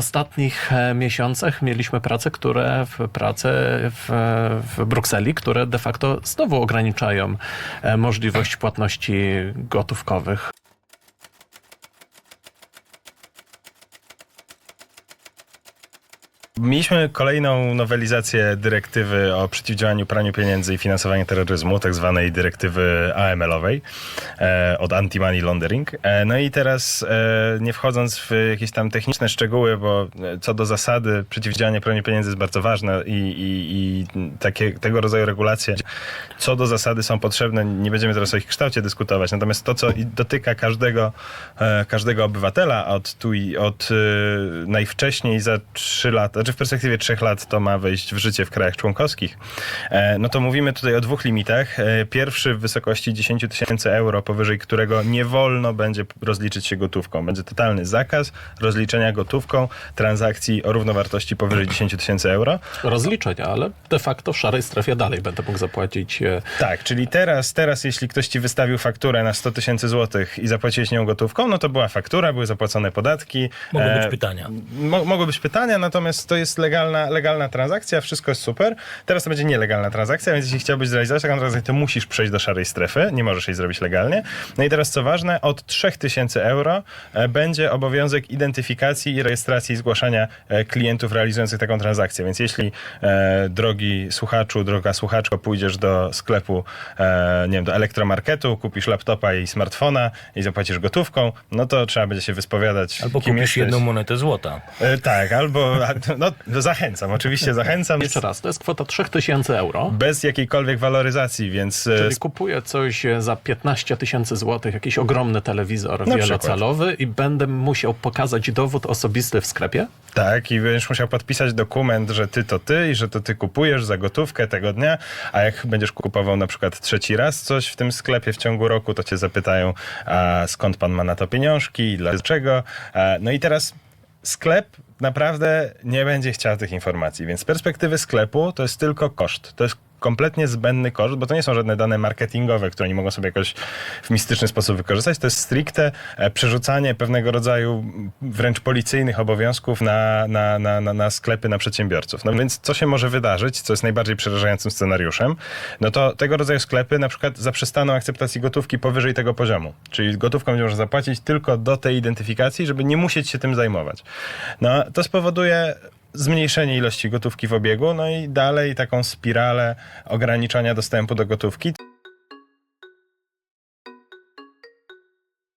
ostatnich e, miesiącach mieliśmy prace, które w prace w, w Brukseli, które de facto znowu ograniczają e, możliwość płatności gotówkowych. Mieliśmy kolejną nowelizację dyrektywy o przeciwdziałaniu praniu pieniędzy i finansowaniu terroryzmu, tak zwanej dyrektywy AML-owej e, od Anti-Money Laundering. E, no i teraz, e, nie wchodząc w jakieś tam techniczne szczegóły, bo e, co do zasady przeciwdziałanie praniu pieniędzy jest bardzo ważne i, i, i takie, tego rodzaju regulacje co do zasady są potrzebne, nie będziemy teraz o ich kształcie dyskutować, natomiast to, co dotyka każdego, e, każdego obywatela od tu i od e, najwcześniej za 3 lata, znaczy w perspektywie 3 lat to ma wejść w życie w krajach członkowskich, e, no to mówimy tutaj o dwóch limitach. E, Pierwszy w wysokości 10 tysięcy euro, powyżej którego nie wolno będzie rozliczyć się gotówką. Będzie totalny zakaz rozliczenia gotówką transakcji o równowartości powyżej 10 tysięcy euro. Rozliczenia, ale de facto w szarej strefie dalej będę mógł zapłacić e, Tak, czyli teraz, teraz jeśli ktoś ci wystawił fakturę na 100 tysięcy złotych i zapłaciłeś nią gotówką, no to była faktura, były zapłacone podatki. Mogą E, być pytania. Mo- mogły być pytania, natomiast to jest legalna, legalna transakcja, wszystko jest super. Teraz to będzie nielegalna transakcja, więc jeśli chciałbyś zrealizować taką transakcję, to musisz przejść do szarej strefy, nie możesz jej zrobić legalnie. No i teraz co ważne, od 3000 euro e, będzie obowiązek identyfikacji i rejestracji i zgłaszania e, klientów realizujących taką transakcję. Więc jeśli e, drogi słuchaczu, droga słuchaczko, pójdziesz do sklepu, e, nie wiem, do elektromarketu, kupisz laptopa i smartfona i zapłacisz gotówką, no to trzeba będzie się wyspowiadać, Albo kupisz jesteś. jedną monetę złota. E, tak, albo no, no zachęcam, oczywiście zachęcam. Jeszcze raz, to jest kwota 3000 euro. Bez jakiejkolwiek waloryzacji, więc e, Czyli kupuję coś za 15 tysięcy złotych, jakiś ogromny telewizor Na wielocalowy i będę musiał pokazać dowód osobisty w sklepie? tak, i będziesz musiał podpisać dokument, że ty to ty i że to ty kupujesz za gotówkę tego dnia, a jak będziesz kupował na przykład trzeci raz coś w tym sklepie w ciągu roku, to cię zapytają, skąd pan ma na to pieniążki, dlaczego. E, No i teraz sklep naprawdę nie będzie chciał tych informacji, więc z perspektywy sklepu to jest tylko koszt. To jest kompletnie zbędny koszt, bo to nie są żadne dane marketingowe, które oni mogą sobie jakoś w mistyczny sposób wykorzystać. To jest stricte e, przerzucanie pewnego rodzaju wręcz policyjnych obowiązków na, na, na, na, na sklepy, na przedsiębiorców. No więc co się może wydarzyć, co jest najbardziej przerażającym scenariuszem, no to tego rodzaju sklepy na przykład zaprzestaną akceptacji gotówki powyżej tego poziomu. Czyli gotówką będzie można zapłacić tylko do tej identyfikacji, żeby nie musieć się tym zajmować. No to spowoduje zmniejszenie ilości gotówki w obiegu, no i dalej taką spiralę ograniczania dostępu do gotówki.